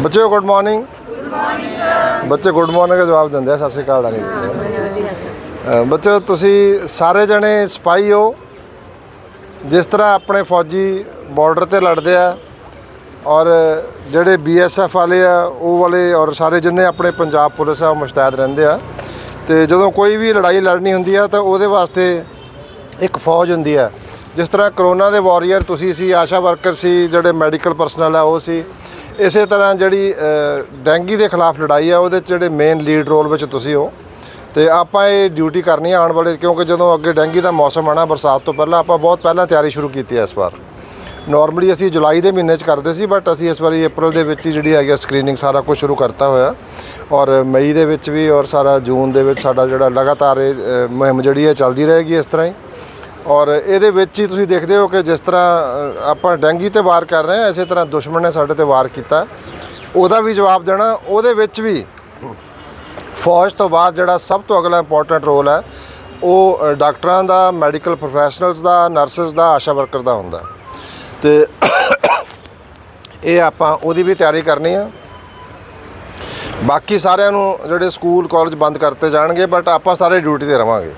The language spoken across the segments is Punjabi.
ਬੱਚਿਓ good morning. Good morning sir ਬੱਚੇ ਗੁੱਡ ਮਾਰਨਿੰਗ ਦਾ ਜਵਾਬ ਦਿੰਦੇ ਆ, ਸਤਿ ਸ਼੍ਰੀ ਅਕਾਲ ਦਾ ਨਹੀਂ ਦਿੰਦੇ ਬੱਚਿਓ ਤੁਸੀਂ ਸਾਰੇ ਜਣੇ ਸਿਪਾਹੀ ਹੋ। ਜਿਸ ਤਰ੍ਹਾਂ ਆਪਣੇ ਫੌਜੀ ਬਾਰਡਰ ਤੇ ਲੜਦੇ ਆ ਔਰ ਜਿਹੜੇ ਬੀਐਸਐਫ ਵਾਲੇ ਆ, ਉਹ ਵਾਲੇ ਔਰ ਸਾਰੇ ਜਿੰਨੇ ਆਪਣੇ ਪੰਜਾਬ ਪੁਲਿਸ ਆ, ਉਹ ਮੁਸ਼ਤੈਦ ਰਹਿੰਦੇ ਆ। ਤੇ ਜਦੋਂ ਕੋਈ ਵੀ ਲੜਾਈ ਲੜਨੀ ਹੁੰਦੀ ਆ, ਤਾਂ ਉਹਦੇ ਵਾਸਤੇ ਇੱਕ ਫੌਜ ਹੁੰਦੀ ਆ। ਜਿਸ ਤਰ੍ਹਾਂ ਕਰੋਨਾ ਦੇ ਵਾਰੀਅਰ ਤੁਸੀਂ ਸੀ, ਆਸ਼ਾ ਵਰਕਰ ਸੀ, ਜਿਹੜੇ ਮੈਡੀਕਲ ਪਰਸਨਲ ਆ, ਉਹ ਸੀ। ਇਸੇ ਤਰ੍ਹਾਂ ਜਿਹੜੀ ਡੈਂਗੀ ਦੇ ਖਿਲਾਫ ਲੜਾਈ ਆ, ਉਹਦੇ 'ਚ ਜਿਹੜੇ ਮੇਨ ਲੀਡ ਰੋਲ ਵਿੱਚ ਤੁਸੀਂ ਹੋ। ਤੇ ਆਪਾਂ ਇਹ ਡਿਊਟੀ ਕਰਨੀ ਆਉਣ ਵਾਲੇ, ਕਿਉਂਕਿ ਜਦੋਂ ਅੱਗੇ ਡੈਂਗੀ ਦਾ ਮੌਸਮ ਆਣਾ ਬਰਸਾਤ ਤੋਂ ਪਹਿਲਾਂ, ਆਪਾਂ ਬਹੁਤ ਪਹਿਲਾਂ ਤਿਆਰੀ ਸ਼ੁਰੂ ਕੀਤੀ ਹੈ ਇਸ ਵਾਰ। ਨਾਰਮਲੀ ਅਸੀਂ ਜੁਲਾਈ ਦੇ ਮਹੀਨੇ 'ਚ ਕਰਦੇ ਸੀ ਬਟ ਅਸੀਂ ਇਸ ਵਾਰੀ April ਦੇ ਵਿੱਚ ਹੀ ਜਿਹੜੀ ਹੈਗੀ ਸਕਰੀਨਿੰਗ ਸਾਰਾ ਕੁਝ ਸ਼ੁਰੂ ਕਰਤਾ ਹੋਇਆ। ਔਰ ਮਈ ਦੇ ਵਿੱਚ ਵੀ ਔਰ ਸਾਰਾ ਜੂਨ ਦੇ ਵਿੱਚ ਸਾਡਾ ਜਿਹੜਾ ਲਗਾਤਾਰ ਇਹ ਮੁਹਿੰਮ ਜਿਹੜੀ ਹੈ ਚੱਲਦੀ ਰਹੇਗੀ ਇਸ ਤਰ੍ਹਾਂ ਹੀ। ਔਰ ਇਹਦੇ ਵਿੱਚ ਹੀ ਤੁਸੀਂ ਦੇਖਦੇ ਹੋ ਕਿ ਜਿਸ ਤਰ੍ਹਾਂ ਆਪਾਂ ਡੈਂਗੀ ਤੇ ਵਾਰ ਕਰ ਰਹੇ ਹਾਂ, ਇਸੇ ਤਰ੍ਹਾਂ ਦੁਸ਼ਮਣ ਨੇ ਸਾਡੇ ਤੇ ਵਾਰ ਕੀਤਾ। ਉਹਦਾ ਵੀ ਜਵਾਬ ਦੇਣਾ, ਉਹਦੇ ਵਿੱਚ ਵੀ ਫੌਜ ਤੋਂ ਬਾਅਦ ਜਿਹੜਾ ਸਭ ਤੋਂ ਅਗਲਾ ਇੰਪੋਰਟੈਂਟ ਰੋਲ ਹੈ, ਉਹ ਡਾਕਟਰਾਂ ਦਾ ਮੈਡੀਕਲ ਪ੍ਰੋਫੈਸ਼ਨਲਸ ਦਾ ਨਰਸਸ ਦਾ, ਆਸ਼ਾ ਵਰਕਰ ਦਾ ਹੁੰਦਾ। ਤੇ ਇਹ ਆਪਾਂ ਉਹਦੀ ਵੀ ਤਿਆਰੀ ਕਰਨੀ ਆ। ਬਾਕੀ ਸਾਰਿਆਂ ਨੂੰ ਜਿਹੜੇ ਸਕੂਲ ਕਾਲਜ ਬੰਦ ਕਰਤੇ ਜਾਣਗੇ ਬਟ ਆਪਾਂ ਸਾਰੇ ਡਿਊਟੀ ਤੇ ਰਵਾਂਗੇ।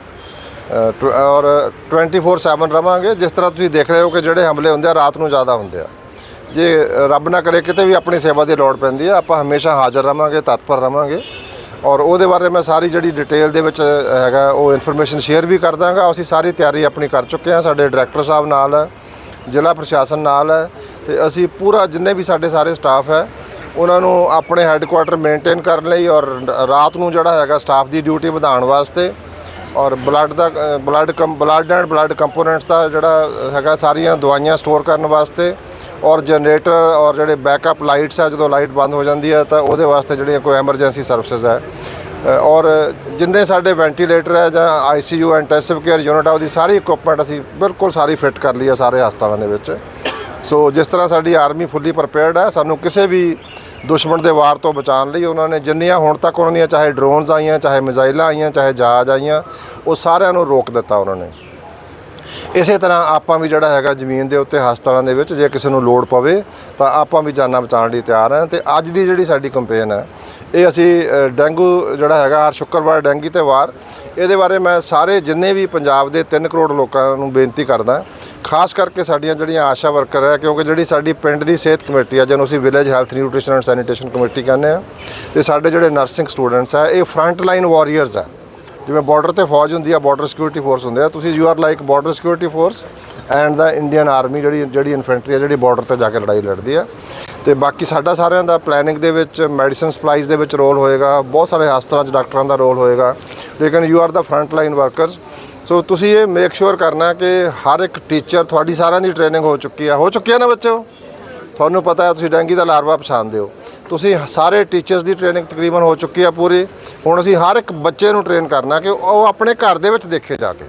ਔਰ 24/7 ਰਵਾਂਗੇ, ਜਿਸ ਤਰ੍ਹਾਂ ਤੁਸੀਂ ਦੇਖ ਰਹੇ ਹੋ ਕਿ ਜਿਹੜੇ ਹਮਲੇ ਹੁੰਦੇ ਆ, ਰਾਤ ਨੂੰ ਜ਼ਿਆਦਾ ਹੁੰਦੇ ਆ। ਜੇ ਰੱਬ ਨਾ ਕਰੇ, ਕਿਤੇ ਵੀ ਆਪਣੀ ਸੇਵਾ ਦੀ ਲੋੜ ਪੈਂਦੀ ਆ, ਆਪਾਂ ਹਮੇਸ਼ਾ ਹਾਜ਼ਰ ਰਵਾਂਗੇ, ਤਤਪਰ ਰਵਾਂਗੇ। ਔਰ ਉਹਦੇ ਬਾਰੇ ਮੈਂ ਸਾਰੀ ਜਿਹੜੀ ਡਿਟੇਲ ਦੇ ਵਿੱਚ ਹੈਗਾ, ਉਹ ਇਨਫੋਰਮੇਸ਼ਨ ਸ਼ੇਅਰ ਵੀ ਕਰ ਦਾਂਗਾ। ਅਸੀਂ ਸਾਰੀ ਤਿਆਰੀ ਆਪਣੀ ਕਰ ਚੁੱਕੇ ਹਾਂ, ਸਾਡੇ ਡਾਇਰੈਕਟਰ ਸਾਹਿਬ ਨਾਲ ਹੈ ਜ਼ਿਲ੍ਹਾ ਪ੍ਰਸ਼ਾਸਨ ਨਾਲ। ਹੈ ਤੇ ਅਸੀਂ ਪੂਰਾ ਜਿੰਨੇ ਵੀ ਸਾਡੇ ਸਾਰੇ ਸਟਾਫ ਹੈ, ਉਹਨਾਂ ਨੂੰ ਆਪਣੇ ਹੈੱਡਕੁਆਟਰ ਮੇਨਟੇਨ ਕਰਨ ਲਈ ਔਰ ਰਾਤ ਨੂੰ ਜਿਹੜਾ ਹੈਗਾ ਸਟਾਫ ਦੀ ਡਿਊਟੀ ਵਧਾਉਣ ਵਾਸਤੇ ਔਰ ਬਲੱਡ ਦਾ ਬਲੱਡ ਕੰ, ਬਲੱਡ ਐਂਡ ਬਲੱਡ ਕੰਪੋਨੈਂਟਸ ਦਾ ਜਿਹੜਾ ਹੈਗਾ ਸਾਰੀਆਂ ਦਵਾਈਆਂ ਸਟੋਰ ਕਰਨ ਵਾਸਤੇ ਔਰ ਜਨਰੇਟਰ ਔਰ ਜਿਹੜੇ ਬੈਕਅਪ ਲਾਈਟਸ ਆ, ਜਦੋਂ ਲਾਈਟ ਬੰਦ ਹੋ ਜਾਂਦੀ ਹੈ ਤਾਂ ਉਹਦੇ ਵਾਸਤੇ ਜਿਹੜੀਆਂ ਕੋਈ ਐਮਰਜੈਂਸੀ ਸਰਵਿਸਿਜ਼ ਹੈ। ਔਰ ਜਿੰਨੇ ਸਾਡੇ ਵੈਂਟੀਲੇਟਰ ਹੈ ਜਾਂ ਆਈਸੀਯੂ ਇੰਟੈਂਸਿਵ ਕੇਅਰ ਯੂਨਿਟ ਆ, ਉਹਦੀ ਸਾਰੀ ਇਕਵਿਪਮੈਂਟ ਅਸੀਂ ਬਿਲਕੁਲ ਸਾਰੀ ਫਿੱਟ ਕਰ ਲਈ ਹੈ ਸਾਰੇ ਹਸਪਤਾਲਾਂ ਦੇ ਵਿੱਚ। ਸੋ ਜਿਸ ਤਰ੍ਹਾਂ ਸਾਡੀ ਆਰਮੀ ਫੁੱਲੀ ਪ੍ਰਪੇਅਰਡ ਹੈ, ਸਾਨੂੰ ਕਿਸੇ ਵੀ ਦੁਸ਼ਮਣ ਦੇ ਵਾਰ ਤੋਂ ਬਚਾਉਣ ਲਈ ਉਹਨਾਂ ਨੇ ਜਿੰਨੀਆਂ ਹੁਣ ਤੱਕ ਉਹਨਾਂ ਦੀਆਂ ਚਾਹੇ ਡਰੋਨਸ ਆਈਆਂ, ਚਾਹੇ ਮਿਜ਼ਾਈਲਾਂ ਆਈਆਂ, ਚਾਹੇ ਜਹਾਜ਼ ਆਈਆਂ, ਉਹ ਸਾਰਿਆਂ ਨੂੰ ਰੋਕ ਦਿੱਤਾ ਉਹਨਾਂ ਨੇ। ਇਸੇ ਤਰ੍ਹਾਂ ਆਪਾਂ ਵੀ ਜਿਹੜਾ ਹੈਗਾ ਜ਼ਮੀਨ ਦੇ ਉੱਤੇ ਹਸਪਤਾਲਾਂ ਦੇ ਵਿੱਚ ਜੇ ਕਿਸੇ ਨੂੰ ਲੋੜ ਪਵੇ ਤਾਂ ਆਪਾਂ ਵੀ ਜਾਨਾਂ ਬਚਾਉਣ ਲਈ ਤਿਆਰ ਹਾਂ। ਤੇ ਅੱਜ ਦੀ ਜਿਹੜੀ ਸਾਡੀ ਕੰਪੇਨ ਹੈ, ਇਹ ਅਸੀਂ ਡੈਂਗੂ ਜਿਹੜਾ ਹੈਗਾ, ਹਰ ਸ਼ੁੱਕਰਵਾਰ ਡੈਂਗੀ ਤੇ ਵਾਰ ਇਹਦੇ ਬਾਰੇ ਮੈਂ ਸਾਰੇ ਜਿੰਨੇ ਵੀ ਪੰਜਾਬ ਦੇ 3 ਕਰੋੜ ਲੋਕਾਂ ਨੂੰ ਬੇਨਤੀ ਕਰਦਾ ਖਾਸ ਕਰਕੇ ਸਾਡੀਆਂ ਜਿਹੜੀਆਂ ਆਸ਼ਾ ਵਰਕਰ ਹੈ, ਕਿਉਂਕਿ ਜਿਹੜੀ ਸਾਡੀ ਪਿੰਡ ਦੀ ਸਿਹਤ ਕਮੇਟੀ ਆ, ਜਿਹਨੂੰ ਅਸੀਂ village health nutrition and sanitation committee ਕਹਿੰਦੇ ਆ, ਤੇ ਸਾਡੇ ਜਿਹੜੇ ਨਰਸਿੰਗ ਸਟੂਡੈਂਟਸ ਆ, ਇਹ ਫਰੰਟ ਲਾਈਨ ਵਾਰੀਅਰਸ ਆ। ਜਿਵੇਂ ਬਾਰਡਰ ਤੇ ਫੌਜ ਹੁੰਦੀ ਆ ਬਾਰਡਰ ਸਿਕਿਉਰਿਟੀ ਫੋਰਸ ਹੁੰਦੇ ਆ, ਤੁਸੀਂ you are like border security force and the Indian army ਜਿਹੜੀ ਜਿਹੜੀ ਇਨਫੈਂਟਰੀ ਆ, ਜਿਹੜੀ ਬਾਰਡਰ ਤੇ ਜਾ ਕੇ ਲੜਾਈ ਲੜਦੀ ਆ। ਤੇ ਬਾਕੀ ਸਾਡਾ ਸਾਰਿਆਂ ਦਾ ਪਲੈਨਿੰਗ ਦੇ ਵਿੱਚ ਮੈਡੀਸਨ ਸਪਲਾਈਜ਼ ਦੇ ਵਿੱਚ ਰੋਲ ਹੋਏਗਾ, ਬਹੁਤ ਸਾਰੇ ਹਸਪਤਾਲਾਂ 'ਚ ਡਾਕਟਰਾਂ ਦਾ ਰੋਲ ਹੋਏਗਾ, ਲੇਕਿਨ you are the front line workers so ਤੁਸੀਂ ਇਹ ਮੇਕ ਸ਼ੋਰ ਕਰਨਾ ਕਿ ਹਰ ਇੱਕ ਟੀਚਰ ਤੁਹਾਡੀ ਸਾਰਿਆਂ ਦੀ ਟ੍ਰੇਨਿੰਗ ਹੋ ਚੁੱਕੀ ਆ। ਹੋ ਚੁੱਕੀ ਆ ਨਾ ਬੱਚੋ ਤੁਹਾਨੂੰ ਪਤਾ ਹੈ, ਤੁਸੀਂ ਡੈਂਗੀ ਦਾ ਲਾਰਵਾ ਪਛਾਣਦੇ ਹੋ। ਤੁਸੀਂ ਸਾਰੇ ਟੀਚਰਸ ਦੀ ਟ੍ਰੇਨਿੰਗ ਤਕਰੀਬਨ ਹੋ ਚੁੱਕੀ ਆ ਪੂਰੀ। ਹੁਣ ਅਸੀਂ ਹਰ ਇੱਕ ਬੱਚੇ ਨੂੰ ਟ੍ਰੇਨ ਕਰਨਾ ਕਿ ਉਹ ਆਪਣੇ ਘਰ ਦੇ ਵਿੱਚ ਦੇਖੇ ਜਾ ਕੇ।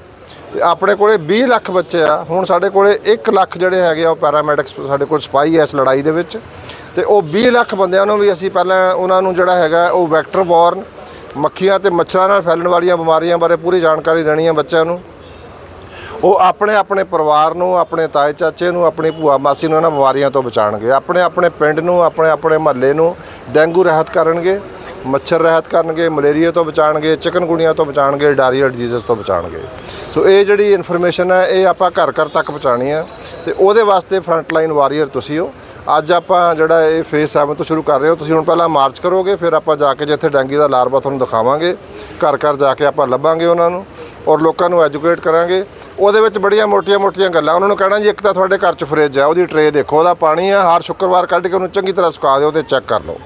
ਤੇ ਆਪਣੇ ਕੋਲੇ 20 ਲੱਖ ਬੱਚੇ ਆ। ਹੁਣ ਸਾਡੇ ਕੋਲੇ 1 ਲੱਖ ਜਿਹੜੇ ਹੈਗੇ ਆ, ਉਹ ਪੈਰਾਮੈਡਿਕਸ ਸਾਡੇ ਕੋਲ ਸਪਾਈ ਐ ਇਸ ਲੜਾਈ ਦੇ ਵਿੱਚ। ਤੇ ਉਹ 20 ਲੱਖ ਬੰਦਿਆਂ ਨੂੰ ਵੀ ਅਸੀਂ ਪਹਿਲਾਂ ਉਹਨਾਂ ਨੂੰ ਜਿਹੜਾ ਹੈਗਾ, ਉਹ ਵੈਕਟਰ ਬੋਰਨ ਮੱਖੀਆਂ ਤੇ ਮੱਛਰਾਂ ਨਾਲ ਫੈਲਣ ਵਾਲੀਆਂ ਬਿਮਾਰੀਆਂ ਬਾਰੇ ਪੂਰੀ ਜਾਣਕਾਰੀ ਦੇਣੀ ਹੈ ਬੱਚਿਆਂ ਨੂੰ। ਉਹ ਆਪਣੇ ਆਪਣੇ ਪਰਿਵਾਰ ਨੂੰ, ਆਪਣੇ ਤਾਏ ਚਾਚੇ ਨੂੰ, ਆਪਣੀ ਭੂਆ ਮਾਸੀ ਨੂੰ ਇਹਨਾਂ ਬਿਮਾਰੀਆਂ ਤੋਂ ਬਚਾਣਗੇ ਆਪਣੇ ਆਪਣੇ ਪਿੰਡ ਨੂੰ, ਆਪਣੇ ਆਪਣੇ ਮਹੱਲੇ ਨੂੰ ਡੈਂਗੂ ਰਹਿਤ ਕਰਨਗੇ, ਮੱਛਰ ਰਹਿਤ ਕਰਨਗੇ, ਮਲੇਰੀਆ ਤੋਂ ਬਚਾਣਗੇ ਚਿਕਨਗੁਣੀਆ ਤੋਂ ਬਚਾਣਗੇ ਡਾਇਰੀਆ ਡਿਜ਼ੀਜ਼ ਤੋਂ ਬਚਾਣਗੇ ਸੋ ਇਹ ਜਿਹੜੀ ਇਨਫੋਰਮੇਸ਼ਨ ਹੈ, ਇਹ ਆਪਾਂ ਘਰ ਘਰ ਤੱਕ ਪਹੁੰਚਾਣੀ ਹੈ। ਤੇ ਉਹਦੇ ਵਾਸਤੇ ਫਰੰਟ ਲਾਈਨ ਵਾਰੀਅਰ ਤੁਸੀਂ ਹੋ। ਅੱਜ ਆਪਾਂ ਜਿਹੜਾ ਇਹ ਫੇਸ 7 ਤੋਂ ਸ਼ੁਰੂ ਕਰ ਰਹੇ ਹੋ। ਤੁਸੀਂ ਹੁਣ ਪਹਿਲਾਂ ਮਾਰਚ ਕਰੋਗੇ, ਫਿਰ ਆਪਾਂ ਜਾ ਕੇ ਜਿੱਥੇ ਡੈਂਗੀ ਦਾ ਲਾਰਵਾ ਤੁਹਾਨੂੰ ਦਿਖਾਵਾਂਗੇ। ਘਰ ਘਰ ਜਾ ਕੇ ਆਪਾਂ ਲੱਭਾਂਗੇ ਉਹਨਾਂ ਨੂੰ ਔਰ ਲੋਕਾਂ ਨੂੰ ਐਜੂਕੇਟ ਕਰਾਂਗੇ। ਉਹਦੇ ਵਿੱਚ ਬੜੀਆਂ ਮੋਟੀਆਂ-ਮੋਟੀਆਂ ਗੱਲਾਂ। ਉਹਨਾਂ ਨੂੰ ਕਹਿਣਾ ਜੀ, ਇੱਕ ਤਾਂ ਤੁਹਾਡੇ ਘਰ 'ਚ ਫ੍ਰਿਜ ਹੈ, ਉਹਦੀ ਟਰੇ ਦੇਖੋ, ਉਹਦਾ ਪਾਣੀ ਆ ਹਰ ਸ਼ੁੱਕਰਵਾਰ ਕੱਢ ਕੇ ਉਹਨੂੰ ਚੰਗੀ ਤਰ੍ਹਾਂ ਸੁਕਾ ਦਿਓ ਤੇ ਚੈੱਕ ਕਰ ਲਓ।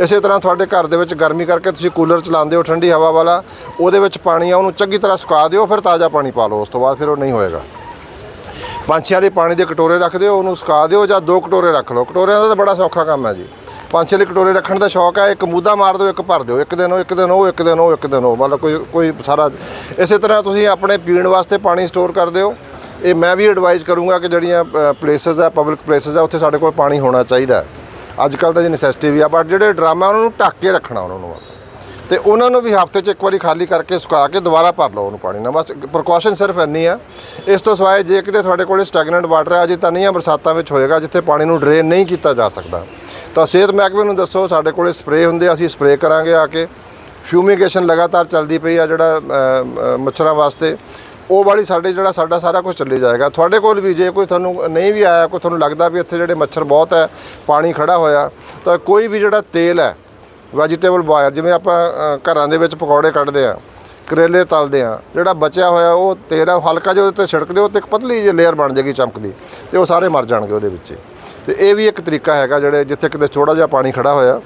ਇਸੇ ਤਰ੍ਹਾਂ ਤੁਹਾਡੇ ਘਰ ਦੇ ਵਿੱਚ ਗਰਮੀ ਕਰਕੇ ਤੁਸੀਂ ਕੂਲਰ ਚਲਾਉਂਦੇ ਹੋ ਠੰਡੀ ਹਵਾ ਵਾਲਾ, ਉਹਦੇ ਵਿੱਚ ਪਾਣੀ ਆ, ਉਹਨੂੰ ਚੰਗੀ ਤਰ੍ਹਾਂ ਸੁਕਾ ਦਿਓ, ਫਿਰ ਤਾਜ਼ਾ ਪਾਣੀ ਪਾ ਲਓ, ਉਸ ਤੋਂ ਬਾਅਦ ਫਿਰ ਉਹ ਨਹੀਂ ਹੋਏਗਾ। ਪੰਛੀਆਂ ਦੇ ਪਾਣੀ ਦੇ ਕਟੋਰੇ ਰੱਖ ਦਿਓ, ਉਹਨੂੰ ਸੁਕਾ ਦਿਓ ਜਾਂ ਦੋ ਕਟੋਰੇ ਰੱਖ ਲਓ। ਕਟੋਰਿਆਂ ਦਾ ਤਾਂ ਬੜਾ ਸੌਖਾ ਕੰਮ ਹੈ ਜੀ। ਪੰਛੀਆਂ ਛੇ ਕਟੋਰੇ ਰੱਖਣ ਦਾ ਸ਼ੌਕ ਹੈ, ਇੱਕ ਮੂਦਾ ਮਾਰ ਦਿਓ, ਇੱਕ ਭਰ ਦਿਓ, ਇੱਕ ਦਿਨ ਉਹ, ਇੱਕ ਦਿਨ ਉਹ, ਇੱਕ ਦਿਨ ਉਹ, ਇੱਕ ਦਿਨ ਉਹ। ਮਤਲਬ ਕੋਈ ਕੋਈ ਸਾਰਾ ਇਸੇ ਤਰ੍ਹਾਂ ਤੁਸੀਂ ਆਪਣੇ ਪੀਣ ਵਾਸਤੇ ਪਾਣੀ ਸਟੋਰ ਕਰ ਦਿਓ। ਇਹ ਮੈਂ ਵੀ ਐਡਵਾਈਜ਼ ਕਰੂੰਗਾ ਕਿ ਜਿਹੜੀਆਂ ਪਲੇਸਸ ਆ ਪਬਲਿਕ ਪਲੇਸਸ ਆ, ਉੱਥੇ ਸਾਡੇ ਕੋਲ ਪਾਣੀ ਹੋਣਾ ਚਾਹੀਦਾ ਅੱਜ ਕੱਲ ਤਾਂ ਜੀ ਨੈਸੈਸਿਟੀ ਵੀ ਆ ਬਟ ਜਿਹੜੇ ਡਰਾਮਾ ਉਹਨਾਂ ਨੂੰ ਢੱਕ ਕੇ ਰੱਖਣਾ, ਉਹਨਾਂ ਨੂੰ। ਤੇ ਉਹਨਾਂ ਨੂੰ ਵੀ ਹਫ਼ਤੇ 'ਚ ਇੱਕ ਵਾਰੀ ਖਾਲੀ ਕਰਕੇ ਸੁਕਾ ਕੇ ਦੁਬਾਰਾ ਭਰ ਲਓ ਉਹਨੂੰ ਪਾਣੀ ਨਾਲ। ਬਸ ਪ੍ਰੀਕਾਸ਼ਨ ਸਿਰਫ ਇੰਨੀ ਆ। ਇਸ ਤੋਂ ਸਿਵਾਏ ਜੇ ਕਿਤੇ ਤੁਹਾਡੇ ਕੋਲੇ ਸਟੈਗਨੈਂਟ ਵਾਟਰ ਹੈ ਅਜੇ ਤਾਂ ਨਹੀਂ ਆ ਬਰਸਾਤਾਂ ਵਿੱਚ ਹੋਏਗਾ ਜਿੱਥੇ ਪਾਣੀ ਨੂੰ ਡਰੇਨ ਨਹੀਂ ਕੀਤਾ ਜਾ ਸਕਦਾ। ਤਾਂ ਸਿਹਤ ਮਹਿਕਮੇ ਨੂੰ ਦੱਸੋ ਸਾਡੇ ਕੋਲੇ ਸਪਰੇਅ ਹੁੰਦੇ ਆ, ਅਸੀਂ ਸਪਰੇਅ ਕਰਾਂਗੇ ਆ ਕੇ। ਫਿਊਮੀਗੇਸ਼ਨ ਲਗਾਤਾਰ ਚੱਲਦੀ ਪਈ ਆ ਜਿਹੜਾ ਮੱਛਰਾਂ ਵਾਸਤੇ। ਉਹ ਵਾਲੀ ਸਾਡੇ ਜਿਹੜਾ ਸਾਡਾ ਸਾਰਾ ਕੁਝ ਚੱਲੀ ਜਾਏਗਾ। ਤੁਹਾਡੇ ਕੋਲ ਵੀ ਜੇ ਕੋਈ ਤੁਹਾਨੂੰ ਨਹੀਂ ਵੀ ਆਇਆ ਕੋਈ ਤੁਹਾਨੂੰ ਲੱਗਦਾ ਵੀ ਇੱਥੇ ਜਿਹੜੇ ਮੱਛਰ ਬਹੁਤ ਹੈ ਪਾਣੀ ਖੜਾ ਹੋਇਆ ਤਾਂ ਕੋਈ ਵੀ ਜਿਹੜਾ ਤੇਲ ਹੈ ਵੈਜੀਟੇਬਲ ਬਾਇਰ ਜਿਵੇਂ ਆਪਾਂ ਅ, ਘਰਾਂ ਦੇ ਵਿੱਚ ਪਕੌੜੇ ਕੱਢਦੇ ਆ ਕਰੇਲੇ ਤਲਦੇ ਆ ਜਿਹੜਾ ਬਚਿਆ ਹੋਇਆ ਉਹ ਤੇਲ ਆ, ਉਹ ਹਲਕਾ ਜਿਹਾ ਉਹਦੇ ਤੇ ਛਿੜਕਦੇ ਉਹ ਤੇ ਇੱਕ ਪਤਲੀ ਜਿਹੀ ਲੇਅਰ ਬਣ ਜਾਏਗੀ ਚਮਕਦੀ ਤੇ ਉਹ ਸਾਰੇ ਮਰ ਜਾਣਗੇ ਉਹਦੇ ਵਿੱਚ। ਤੇ ਇਹ ਵੀ ਇੱਕ ਤਰੀਕਾ ਹੈਗਾ ਜਿਹੜੇ ਜਿੱਥੇ ਕਿਤੇ ਥੋੜਾ ਜਿਹਾ ਪਾਣੀ ਖੜਾ ਹੋਇਆ।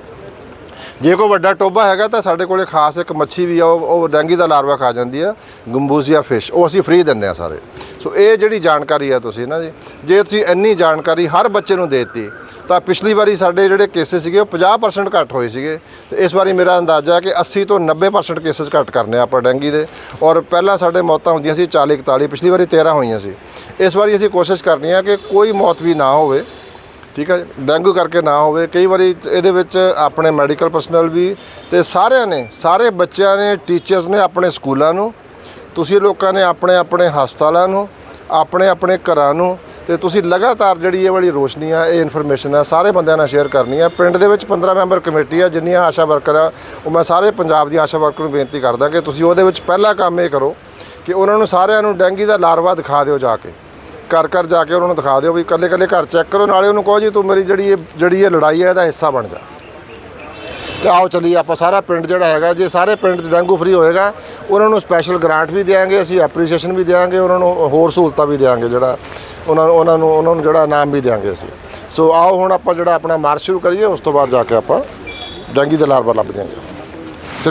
ਜੇ ਕੋਈ ਵੱਡਾ ਟੋਬਾ ਹੈਗਾ ਤਾਂ ਸਾਡੇ ਕੋਲੇ ਖਾਸ ਇੱਕ ਮੱਛੀ ਵੀ ਆ ਉਹ ਉਹ ਡੈਂਗੀ ਦਾ ਲਾਰਵਾ ਖਾ ਜਾਂਦੀ ਆ ਗੰਬੂਜ਼ੀਆ ਫਿਸ਼ ਉਹ ਅਸੀਂ ਫ੍ਰੀ ਦਿੰਦੇ ਆ ਸਾਰੇ। ਸੋ ਇਹ ਜਿਹੜੀ ਜਾਣਕਾਰੀ ਆ ਤੁਸੀਂ ਨਾ ਜੀ ਜੇ ਤੁਸੀਂ ਇੰਨੀ ਜਾਣਕਾਰੀ ਹਰ ਬੱਚੇ ਨੂੰ ਦੇ ਦਿੱਤੀ ਤਾਂ ਪਿਛਲੀ ਵਾਰੀ ਸਾਡੇ ਜਿਹੜੇ ਕੇਸਿਸ ਸੀਗੇ ਉਹ 50% ਘੱਟ ਹੋਏ ਸੀਗੇ। ਤੇ ਇਸ ਵਾਰੀ ਮੇਰਾ ਅੰਦਾਜ਼ਾ ਹੈ ਕਿ 80 ਤੋਂ 90% ਕੇਸਿਸ ਘੱਟ ਕਰਨੇ ਆਪਾਂ ਡੈਂਗੀ ਦੇ। ਔਰ ਪਹਿਲਾਂ ਸਾਡੇ ਮੌਤਾਂ ਹੁੰਦੀਆਂ ਸੀ 40 41 ਪਿਛਲੀ ਵਾਰੀ 13 ਹੋਈਆਂ ਸੀ। ਇਸ ਵਾਰੀ ਅਸੀਂ ਕੋਸ਼ਿਸ਼ ਕਰਨੀ ਆ ਕਿ ਕੋਈ ਮੌਤ ਵੀ ਨਾ ਹੋਵੇ, ਠੀਕ ਹੈ ਡੈਂਗੂ ਕਰਕੇ ਨਾ ਹੋਵੇ। ਕਈ ਵਾਰੀ ਇਹਦੇ ਵਿੱਚ ਆਪਣੇ ਮੈਡੀਕਲ ਪਰਸਨਲ ਵੀ ਤੇ ਸਾਰਿਆਂ ਨੇ, ਸਾਰੇ ਬੱਚਿਆਂ ਨੇ, ਟੀਚਰਸ ਨੇ ਆਪਣੇ ਸਕੂਲਾਂ ਨੂੰ, ਤੁਸੀਂ ਲੋਕਾਂ ਨੇ ਆਪਣੇ ਆਪਣੇ ਹਸਪਤਾਲਾਂ ਨੂੰ, ਆਪਣੇ ਆਪਣੇ ਘਰਾਂ ਨੂੰ ਤੇ ਤੁਸੀਂ ਲਗਾਤਾਰ ਜਿਹੜੀ ਇਹ ਵਾਲੀ ਰੋਸ਼ਨੀ ਆ, ਇਹ ਇਨਫੋਰਮੇਸ਼ਨ ਆ, ਸਾਰੇ ਬੰਦਿਆਂ ਨਾਲ ਸ਼ੇਅਰ ਕਰਨੀ ਆ। ਪਿੰਡ ਦੇ ਵਿੱਚ 15 ਮੈਂਬਰ ਕਮੇਟੀ ਆ, ਜਿੰਨੀਆਂ ਆਸ਼ਾ ਵਰਕਰ ਆ, ਉਹ ਮੈਂ ਸਾਰੇ ਪੰਜਾਬ ਦੀ ਆਸ਼ਾ ਵਰਕਰ ਨੂੰ ਬੇਨਤੀ ਕਰਦਾ ਕਿ ਤੁਸੀਂ ਉਹਦੇ ਵਿੱਚ ਪਹਿਲਾ ਕੰਮ ਇਹ ਕਰੋ ਕਿ ਉਹਨਾਂ ਨੂੰ ਸਾਰਿਆਂ ਨੂੰ ਡੈਂਗੀ ਦਾ ਲਾਰਵਾ ਦਿਖਾ ਦਿਓ ਜਾ ਕੇ। ਘਰ ਘਰ ਜਾ ਕੇ ਉਹਨਾਂ ਨੂੰ ਦਿਖਾ ਦਿਓ ਵੀ ਇਕੱਲੇ ਇਕੱਲੇ ਘਰ ਚੈੱਕ ਕਰੋ, ਨਾਲੇ ਉਹਨੂੰ ਕਹੋ ਜੀ, ਤੂੰ ਮੇਰੀ ਜਿਹੜੀ ਇਹ ਜਿਹੜੀ ਇਹ ਲੜਾਈ ਹੈ ਇਹਦਾ ਹਿੱਸਾ ਬਣ ਜਾ। ਤੇ ਆਓ ਚੱਲੀਏ, ਆਪਾਂ ਸਾਰਾ ਪਿੰਡ ਜਿਹੜਾ ਹੈਗਾ, ਜੇ ਸਾਰੇ ਪਿੰਡ 'ਚ ਡੈਂਗੂ ਫ੍ਰੀ ਹੋਏਗਾ, ਉਹਨਾਂ ਨੂੰ ਸਪੈਸ਼ਲ ਗ੍ਰਾਂਟ ਵੀ ਦੇਵਾਂਗੇ ਅਸੀਂ ਐਪਰੀਸੀਏਸ਼ਨ ਵੀ ਦੇਵਾਂਗੇ ਉਹਨਾਂ ਨੂੰ ਹੋਰ ਸਹੂਲਤਾਂ ਵੀ ਦੇਵਾਂਗੇ ਜਿਹੜਾ ਉਹਨਾਂ ਨੂੰ ਉਹਨਾਂ ਨੂੰ ਉਹਨਾਂ ਨੂੰ ਜਿਹੜਾ ਇਨਾਮ ਵੀ ਦੇਵਾਂਗੇ ਅਸੀਂ। ਸੋ ਆਓ ਹੁਣ ਆਪਾਂ ਜਿਹੜਾ ਆਪਣਾ ਮਾਰਚ ਸ਼ੁਰੂ ਕਰੀਏ, ਉਸ ਤੋਂ ਬਾਅਦ ਜਾ ਕੇ ਆਪਾਂ ਡੰਗੀ ਦਾ ਲਾਰਵਾ ਲੱਭ ਦਿਆਂਗੇ